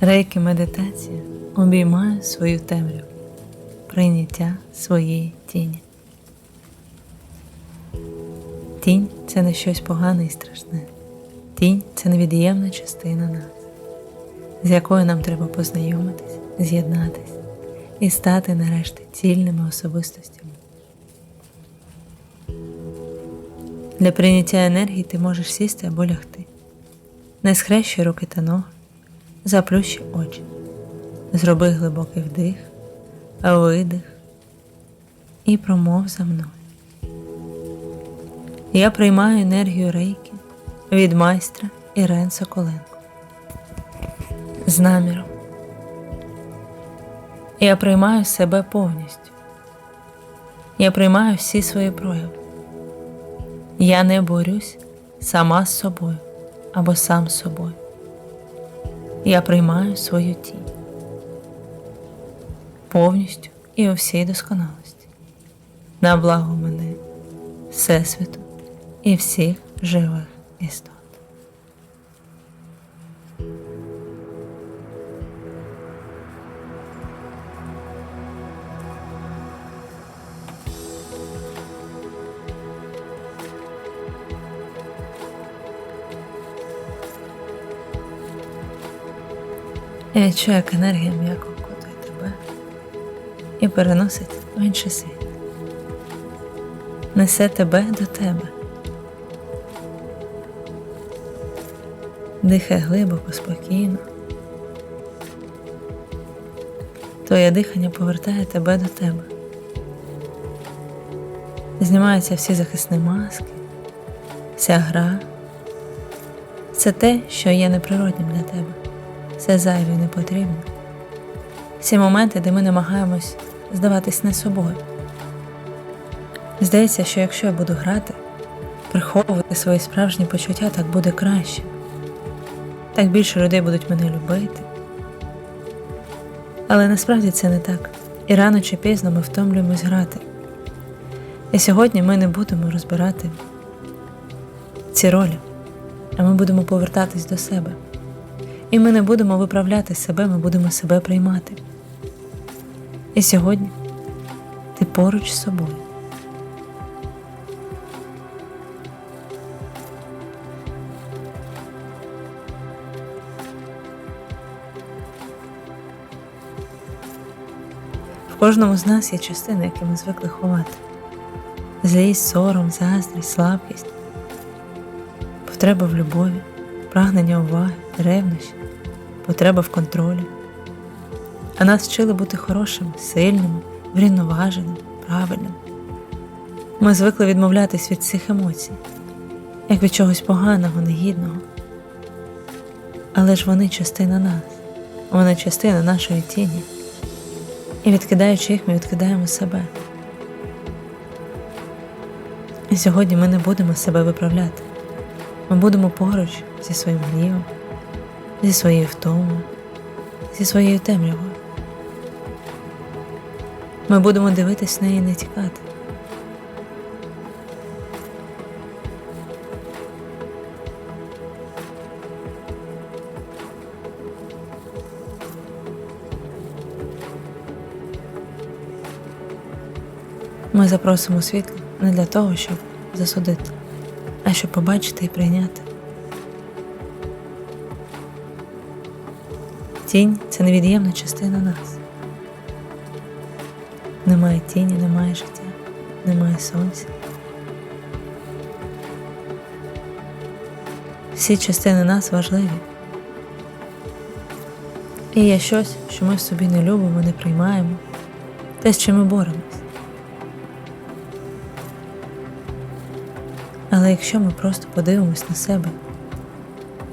Рейки медитація обіймає свою темряву, прийняття своєї тіні. Тінь це не щось погане і страшне. Тінь це невід'ємна частина нас, з якою нам треба познайомитись, з'єднатись і стати нарешті цільними особистостями. Для прийняття енергії ти можеш сісти або лягти. Не схрещуй руки та ноги, заплющи очі, зроби глибокий вдих, видих і промов за мною. Я приймаю енергію рейки від майстра Ірен Соколенко. З наміром. Я приймаю себе повністю. Я приймаю всі свої прояви. Я не борюсь сама з собою або сам з собою. Я приймаю свою тінь повністю і у всій досконалості, на благо мене, Всесвіту і всіх живих істот. Я відчую, як енергія м'яко окутує тебе і переносить в інший світ. Несе тебе до тебе. Дихай глибоко, спокійно. Твоє дихання повертає тебе до тебе. Знімаються всі захисні маски, вся гра. Це те, що є неприроднім для тебе. Це зайве і не потрібно. Всі моменти, де ми намагаємось здаватись не собою. Здається, що якщо я буду грати, приховувати свої справжні почуття, так буде краще. Так більше людей будуть мене любити. Але насправді це не так. І рано чи пізно ми втомлюємось грати. І сьогодні ми не будемо розбирати ці ролі, а ми будемо повертатись до себе. І ми не будемо виправляти себе, ми будемо себе приймати. І сьогодні ти поруч з собою. В кожному з нас є частини, які ми звикли ховати: злість, сором, заздрість, слабкість, потреба в любові, прагнення уваги, ревнощі, потреба в контролі. А нас вчили бути хорошими, сильними, врівноваженими, правильними. Ми звикли відмовлятись від цих емоцій, як від чогось поганого, негідного. Але ж вони частина нас, вони частина нашої тіні. І відкидаючи їх, ми відкидаємо себе. І сьогодні ми не будемо себе виправляти. Ми будемо поруч зі своїм гнівом, зі своєю втомою, зі своєю темрявою. Ми будемо дивитись на неї не тікати. Ми запросимо світло не для того, щоб засудити, а щоб побачити і прийняти. Тінь це невід'ємна частина нас. Немає тіні, немає життя, немає сонця. Всі частини нас важливі. І є щось, що ми собі не любимо, не приймаємо, те, з чим ми боремось. Але якщо ми просто подивимось на себе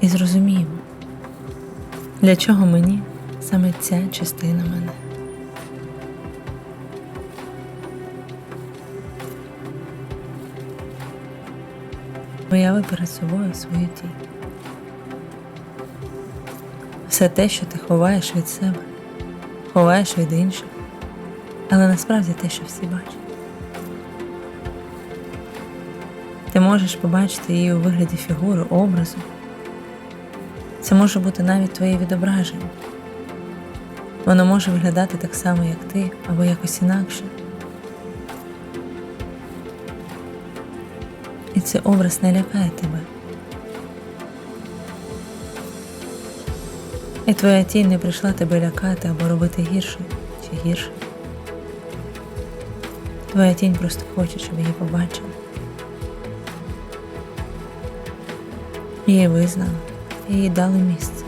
і зрозуміємо, для чого мені саме ця частина мене. Уяви перед собою свою тінь. Все те, що ти ховаєш від себе, ховаєш від інших, але насправді те, що всі бачать. Ти можеш побачити її у вигляді фігури, образу. Це може бути навіть твоє відображення, Воно може виглядати так само, як ти, або якось інакше. І цей образ не лякає тебе. І твоя тінь не прийшла тебе лякати або робити гірше чи гірше. Твоя тінь просто хоче, щоб її побачили. Її визнали, їй дали місце.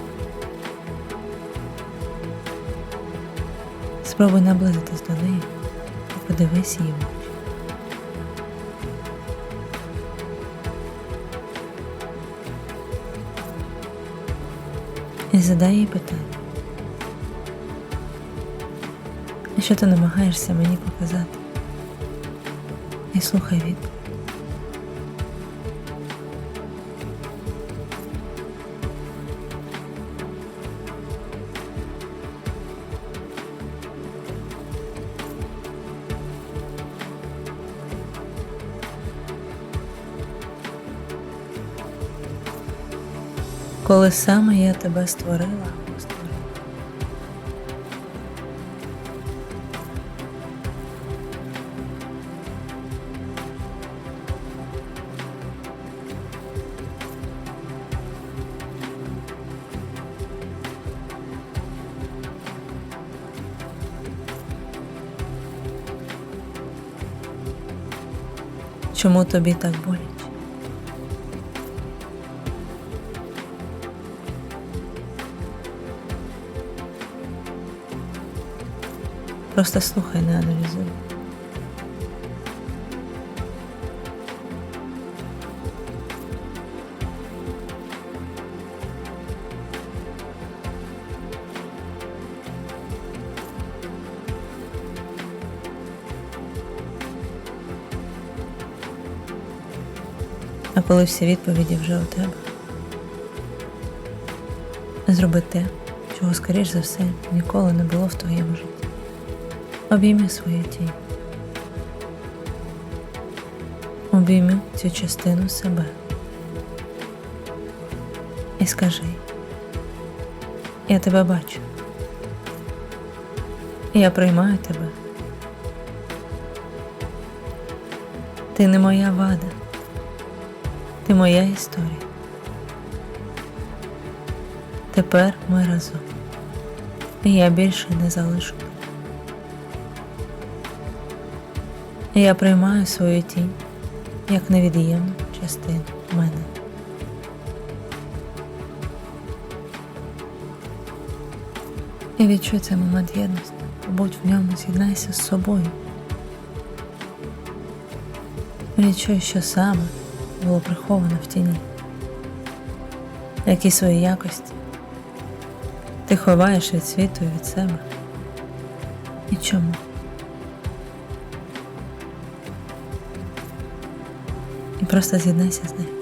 Спробуй наблизитись до неї і подивись її. І задай їй питання. Що ти намагаєшся мені показати? І слухай відповідь. Коли саме я тебе створила. Чому тобі так боляче? Просто слухай, не аналізуй. А коли всі відповіді вже у тебе, зроби те, чого, скоріш за все, ніколи не було в твоєму житті. Обійми свою тінь. Обійми цю частину себе. І скажи, я тебе бачу. Я приймаю тебе. Ти не моя вада. Ти моя історія. Тепер ми разом. І я більше не залишу. Я приймаю свою тінь як невід'ємну частину мене. І відчуй цей момент єдності, побудь в ньому, з'єднайся з собою. Відчуй, що саме було приховано в тіні. Які свої якості ти ховаєш від світу і від себе. І чому? Просто з'єднайся з нею.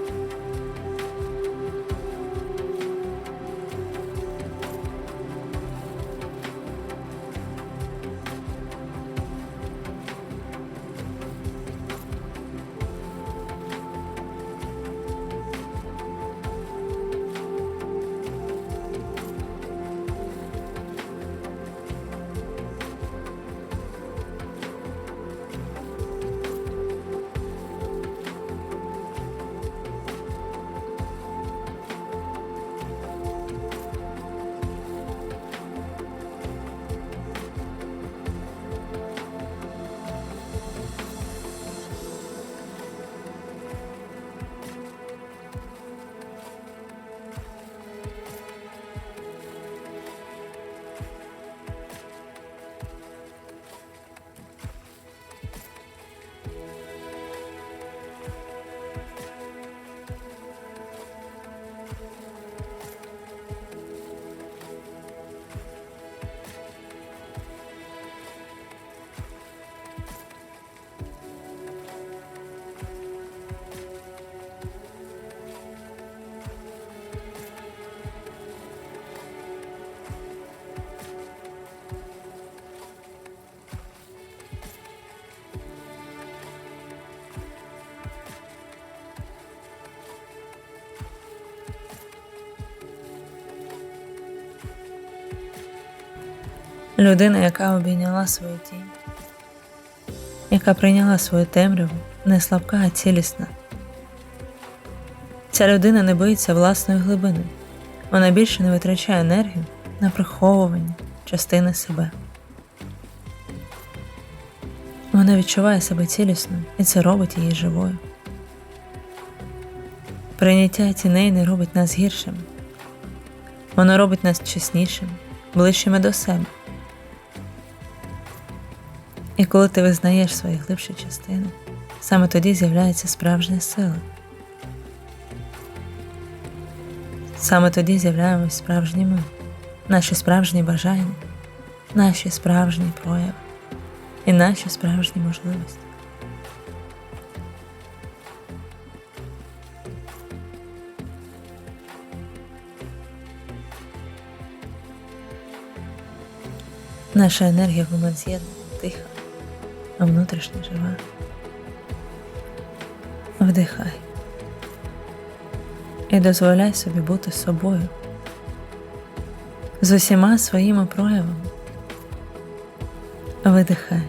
Людина, яка обійняла свою тінь, яка прийняла свою темряву, не слабка, а цілісна. Ця людина не боїться власної глибини, вона більше не витрачає енергію на приховування частини себе. Вона відчуває себе цілісною, і це робить її живою. Прийняття тіней не робить нас гіршими, воно робить нас чеснішими, ближчими до себе. І коли ти визнаєш свої глибші частини, саме тоді з'являється справжня сила. Саме тоді з'являємось справжні ми, наші справжні бажання, наші справжні прояви і наші справжні можливості. Наша енергія в момент з'єднання тиха, а внутрішня жива. Вдихай і дозволяй собі бути собою з усіма своїми проявами. Видихай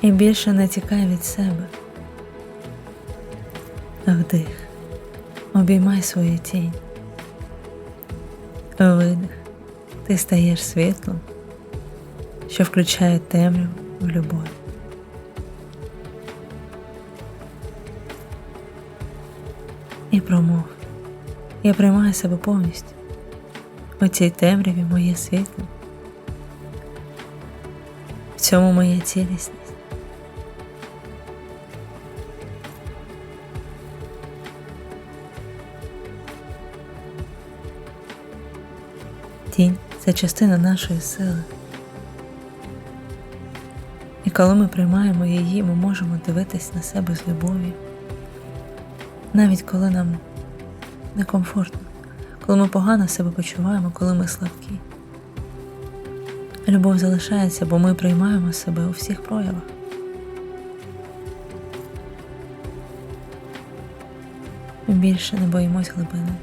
і більше не тікай від себе. Вдих, обіймай свою тінь. Видих, ти стаєш світлом, що включає темряву в любов. І промов. Я приймаю себе повністю. У цій темряві моє світло. В цьому моя цілісність. Тінь це частина нашої сили. І коли ми приймаємо її, ми можемо дивитись на себе з любов'ю, навіть коли нам некомфортно, коли ми погано себе почуваємо, коли ми слабкі. Любов залишається, бо ми приймаємо себе у всіх проявах. Ми більше не боїмось глибини,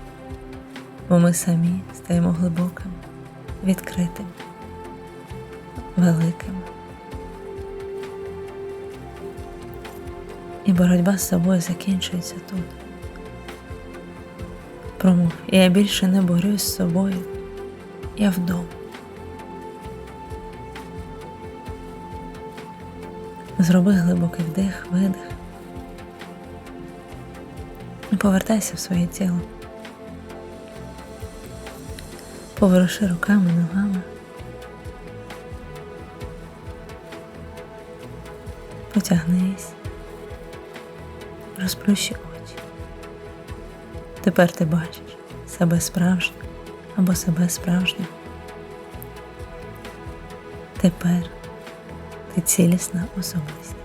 бо ми самі стаємо глибокими, відкритими, великими. І боротьба з собою закінчується тут. Промов, я більше не борюсь з собою, я вдома. Зроби глибокий вдих, видих. І повертайся в своє тіло. Поворуши руками, ногами. Потягнись, розплющи очі. Тепер ти бачиш себе справжнім або себе справжнім. Тепер ти цілісна особистість.